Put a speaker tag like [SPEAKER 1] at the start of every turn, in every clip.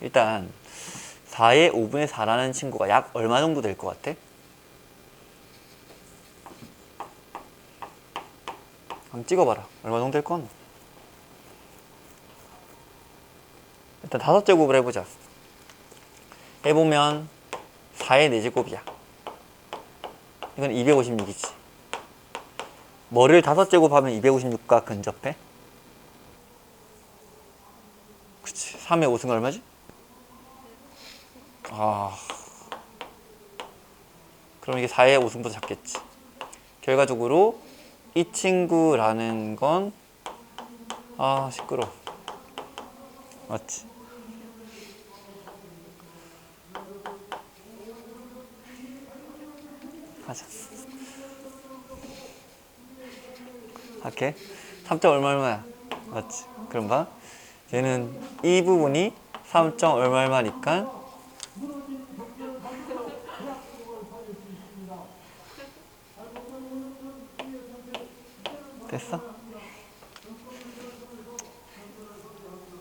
[SPEAKER 1] 일단 4의 5분의 4라는 친구가 약 얼마 정도 될 것 같아? 한번 찍어봐라. 얼마 정도 될것 같나? 일단 다섯 제곱을 해보자. 해보면 4의 4제곱이야. 이건 256이지. 뭐를 다섯 제곱하면 256과 근접해? 그치. 3의 5승 얼마지? 아. 그럼 이게 4의 5승보다 작겠지. 결과적으로 이 친구라는 건, 아, 시끄러. 맞지? 하자. 할게. 3점 얼마 얼마야? 맞지? 그럼 봐. 얘는 이 부분이 3점 얼마 얼마니까 됐어?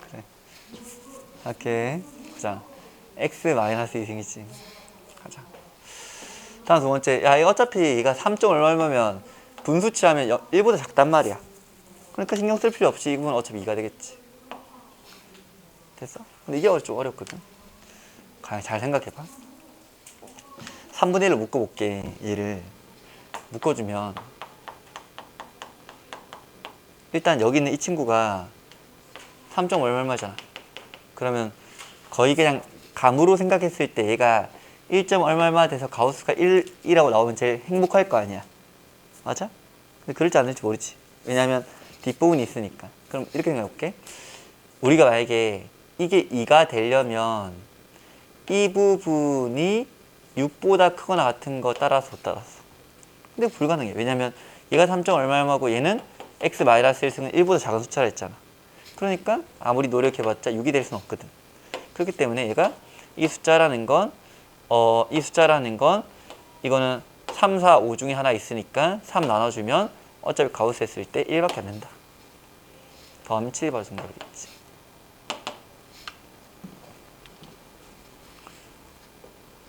[SPEAKER 1] 그래. 할게. 보자. x 마이너스 2승이지. 가자. 다음 두 번째. 야, 이거 어차피 얘가 3점 얼마 얼마면 분수치 하면 1보다 작단 말이야. 그러니까 신경 쓸 필요 없이 이건 어차피 2가 되겠지. 됐어? 근데 이게 좀 어렵거든. 가만 잘 생각해봐. 3분의 1로 묶어볼게. 얘를. 묶어주면 일단 여기 있는 이 친구가 3점 얼마 얼마잖아. 그러면 거의 그냥 감으로 생각했을 때 얘가 1점 얼마 얼마 돼서 가우스가 1 이라고 나오면 제일 행복할 거 아니야. 맞아? 근데 그럴지 않을지 모르지. 왜냐면 뒷부분이 있으니까. 그럼 이렇게 생각해볼게. 우리가 만약에 이게 2가 되려면 이 부분이 6보다 크거나 같은 거 따라서 따라서. 근데 불가능해. 왜냐면 얘가 3점 얼마 얼마고 얘는 x 마이너스 1승은 1보다 작은 숫자라 했잖아. 그러니까 아무리 노력해봤자 6이 될 수는 없거든. 그렇기 때문에 얘가 이 숫자라는 건, 어, 이 숫자라는 건 이거는 3, 4, 5 중에 하나 있으니까 3 나눠주면 어차피 가우스 했을 때 1밖에 안 된다. 더하면 7발 정도겠지.